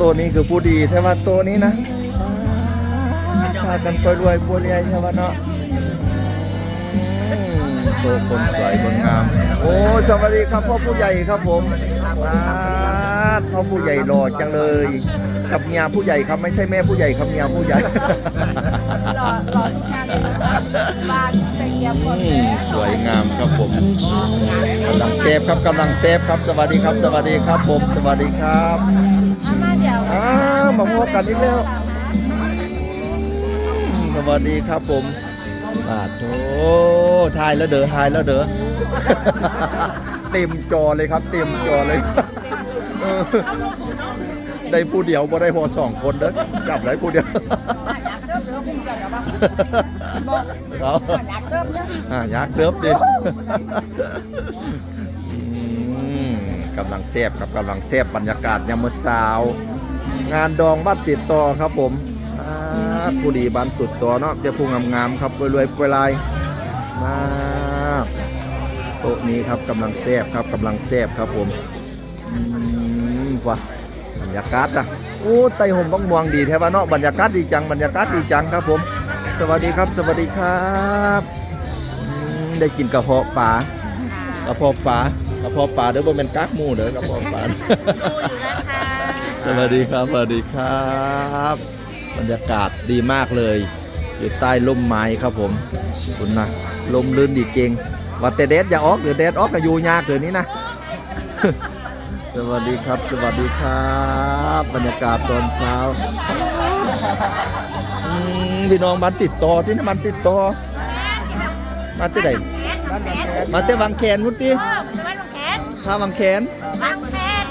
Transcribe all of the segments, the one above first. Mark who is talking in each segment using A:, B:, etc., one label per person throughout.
A: ตัวนี้คือผู้ดีแต่ว่าตัวนี้นะพากันไปรวยบัวเรียใช่ไหมเนาะอืมตัวคนสวยคนงาม โอ้สวัสดีครับพ่อผู้ใหญ่ครับผมครับพ่อผู้ใหญ่หล่อจังเลยกับเมียผู้ใหญ่ครับไม่ใช่แม่ผู้ใหญ่ครับเมียผู้ใหญ่
B: หล่อหล่อทุกอย่างเลยบ้าน
A: สวยงามครับผมกำลังเซฟครับกำลังเซฟครับ สวัสดีครับ สวัสดีครับผม สวัสดีครับ
B: มาเดี๋ยว
A: อ้าวมาพบกันอีกแล้ว สวัสดีครับผมอ่าโถทายแล้วเด้อทายแล้วเด้อเต็มจอเลยครับ เต็มจอเลยได้ผู้เดียวบ่ได้พอสองคนเด้อจับได้ผู้เดียว เขา
B: อยากเริ่มเนี่ย
A: อะยักษ์เติบดิอืมกำลังแซบครับกำลังแซบบรรยากาศยามมื้อเช้า งานดองบ้านติดต่อครับผมอ่าผู้ดีบ้านตุดต่อเนาะเจ้าผู้งามๆครับรวยๆกวยลายมาโต๊ะนี้ครับกำลังแซบครับกำลังแซบครับผมอืมว่ะบรรยากาศอะ โอ้ไตห่มบังม่วงดีแท้ว่าเนาะบรรยากาศดีจังบรรยากาศดีจังครับผม สวัสดีครับ สวัสดีครับอืมได้กินกระเพาะปลากระเพาะปลากระเพาะปลาเด้อบ่แม่นกากหมูเด้อกระเพาะปลา สวัสดีครับ สวัสดีครับ บรรยากาศดีมากเลย อยู่ใต้ร่มไม้ครับผมคุณนะลมลื่นดีเก่งว่าแต่แดดอย่าออกเดี๋ยวแดดออกก็อยู่ยากเดี๋ยวนี้นะ สวัสดีครับ สวัสดีครับ บรรยากาศตอนเช้าอืมพี่น้องมันติดต่อที่นี่มันติดต่อ มาที่ไหนมาที่วังแขนมุติ
B: บ้านบางแขน
A: ท่าวังแขน
B: บางแขน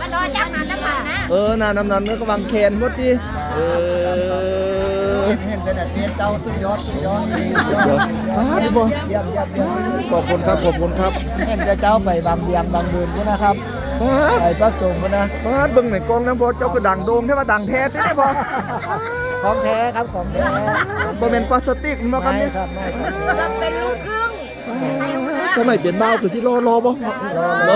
B: มานอนจังหันน้ำมันนะ
A: เออนาน้ำนั้นก็วังแขนมุติเออ
C: เห็นเป็นเตียนเจ้าสุดยอดสุดยอด
A: เดี๋ยวอ้าวดีบ่
C: เยี่ยมเยี่ยมเยี่ยม
A: ขอบคุณครับขอบคุณครับ
C: เห็นแต่เจ้าไปบางเบียงบางเบืนพุ่นนะครับ
A: มา
C: ไปพระสงฆ์พุ่นนะ
A: มาเบิ่งในกล้องน้ำพอเจ้าก็ดังโด่งใช่ป่ะดังแท้ใช่ไหมพอ
C: ของแท้ครับของแท้
A: บ่แม่นพลาสติกมันบ่ครับ
C: ไม่
A: เนี่ย
C: ครับไม่ครับ
B: เราเป็นลูกครึ่ง
A: สมัยเปลี่ยนบ้าวคือสิรอรอบ่
C: รอรอ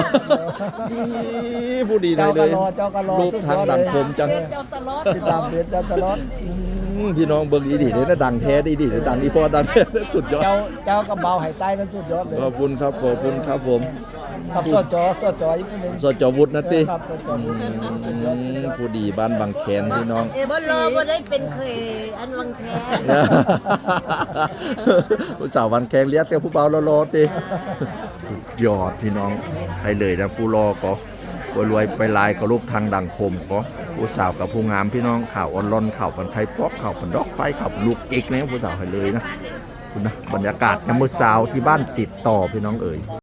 A: นี่ผู้ดีเล
C: เจ้าย
A: เล
C: ก็
A: ย
C: รอเจ้าก็รอ
A: รูปทางดังคมจัง
B: เป็นเจ้าตลอด
C: ติดตามเตียนเจ้าตลอด
A: อื มพี่น้องเบิ่งอีดีเด้นะดังแท้ดีดีดังอีพอดังแท้สุดยอด
C: เจ้าเจ้าก็เบาหายใจนั้นสุดยอดเลย
A: ขอบคุณครับขอบคุณครับผม
C: กับสดจอสดจออีกนิดนึง
A: สจวุฒินะติ
C: ครับสดจอสุดยอดสุดยอด
A: ผู้ดีบ้านบางแขนพี่น้อง
B: เอบ่รอบ่ได้เป็นเคยอันบางแขน
A: ผู้สาววันแขงเลี้ยงแต่ผู้เบารอๆติสุดยอดพี่น้องให้เลยนะผู้รอก็ รวยรวยไปลายกับลูกทางดังคมก็ผู้สาวกับผู้งามพี่น้องข่าวออนลอนข่าวปันไทยป๊อกข่าวปันดอกไฟข่าวลูกอีกนะผู้สาวให้เลยนะคุณนะบรรยากาศยามมื้อสาวที่บ้านติดต่อพี่น้องเอ๋ย